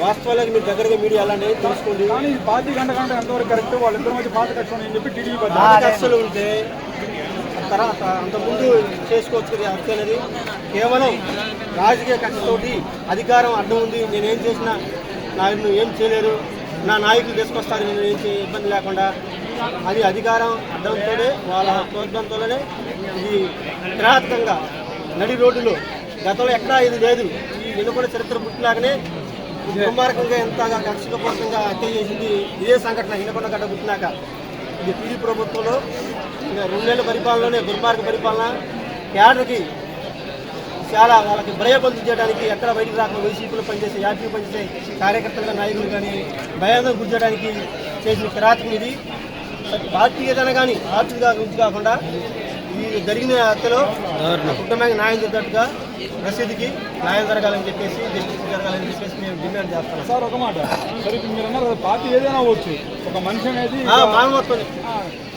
వాస్తవాలకు మీరు దగ్గరగా మీడియా అలాంటి తెలుసుకోండి కానీ పార్టీ గంట గంట ఎంతవరకు కరెక్ట్ వాళ్ళిద్దరి మధ్య పాత కష్టం అని చెప్పి టీడీపీ కక్షలు ఉంటే తర్వాత అంతకుముందు చేసుకోవచ్చు హత్య అనేది. కేవలం రాజకీయ కక్షతోటి అధికారం అడ్డం ఉంది. నేనేం చేసినా నన్ను ఏం చేయలేరు. నా నాయకులు తీసుకొస్తారు. నేను ఏం చే- ఇబ్బంది లేకుండా. అది అధికారం అడ్డంతోనే వాళ్ళ ప్రోద్బంతోనే ఇది కిరాతకంగా నడి రోడ్డులో గతంలో ఎక్కడా ఇది లేదు. వెనుకొండ చరిత్ర పుట్టినాకనే దుర్మార్గంగా ఎంతగా కక్షపూర్వకంగా హత్య చేసింది ఇదే సంఘటన వినకొండ గడ్డ పుట్టినాక ఇది టీడీ ప్రభుత్వంలో రెండు నెలల పరిపాలనలోనే దుర్మార్గ పరిపాలన. కేడర్కి చాలా వాళ్ళకి భయబంధు చేయడానికి ఎక్కడ బయటికి రాకుండా వైసీపీలో పనిచేసే యాత్రికులు పనిచేసే కార్యకర్తలుగా నాయకులు కానీ భయాందోళన గురి చేయడానికి చేసిన కిరాతకం ఇది. పార్టీ ఏదైనా కానీ పార్టీగా గురించి కాకుండా ఈ జరిగిన హత్యలో కుటుంబానికి న్యాయం జరిగినట్టుగా రసీదుకి న్యాయం జరగాలని చెప్పేసి జస్టిస్ జరగాలని చెప్పేసి మేము డిమాండ్ చేస్తున్నాం. సార్ ఒక మాట. సరే ఇప్పుడు మీరు అన్నారు పార్టీ ఏదైనా అవ్వచ్చు. ఒక మనిషి అనేది మానవత్వం.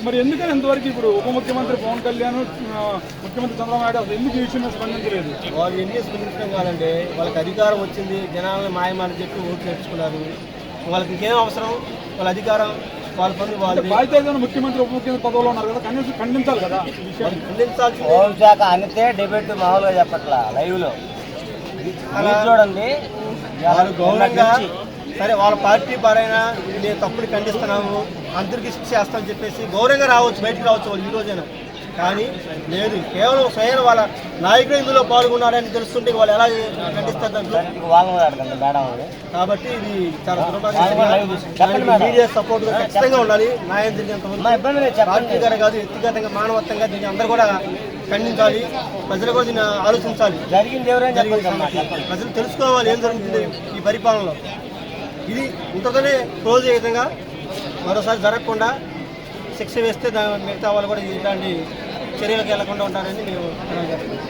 మరి ఎందుకని ఇంతవరకు ఇప్పుడు ఉప ముఖ్యమంత్రి పవన్ కళ్యాణ్ ముఖ్యమంత్రి చంద్రబాబు నాయుడు అసలు ఎందుకు ఈ విషయం మీద స్పందించలేదు? వాళ్ళు ఎన్ని స్పందించడం కాదంటే వాళ్ళకి అధికారం వచ్చింది జనాలను మాయమాని చెప్పి ఓట్లు నేర్చుకున్నారు. వాళ్ళకి ఇంకేం అవసరం? వాళ్ళ అధికారం వాళ్ళ పనులు బాధ్యత ముఖ్యమంత్రి ఉప ముఖ్యమంత్రి పదవిలో ఉన్నారు కదా కనీసం ఖండించాలి హోంశాఖ అనితే డిబేట్ మామూలుగా చెప్పట్లా లైవ్లో చూడండి వాళ్ళు గౌరవంగా సరే వాళ్ళ పార్టీ పరైనా నేను తప్పుని ఖండిస్తున్నాము అందరికీ శిక్ష చేస్తామని చెప్పేసి గౌరవంగా రావచ్చు బయటికి రావచ్చు వాళ్ళు ఈ రోజైనా. కానీ లేదు. కేవలం స్వయం వాళ్ళ నాయకుడు ఇందులో పాల్గొన్నారని తెలుస్తుంటే వాళ్ళు ఎలా ఖండిస్తారు దాంట్లో? కాబట్టి ఇది చాలా దుర్భాగ్యం. మీడియా సపోర్ట్ ఖచ్చితంగా ఉండాలి. న్యాయం పార్టీగానే కాదు వ్యక్తిగతంగా మానవత్వంగా దీన్ని అందరూ కూడా ఖండించాలి. ప్రజలు కూడా దీన్ని ఆలోచించాలి. ప్రజలు తెలుసుకోవాలి ఏం జరుగుతుంది ఈ పరిపాలనలో. ఇది ఇంతతోనే క్లోజ్ అయ్యే విధంగా మరోసారి జరగకుండా శిక్ష వేస్తే మిగతా వాళ్ళు కూడా ఇలాంటి చర్యలకు వెళ్ళకుండా ఉంటారని మేము తెలియజేస్తున్నాం.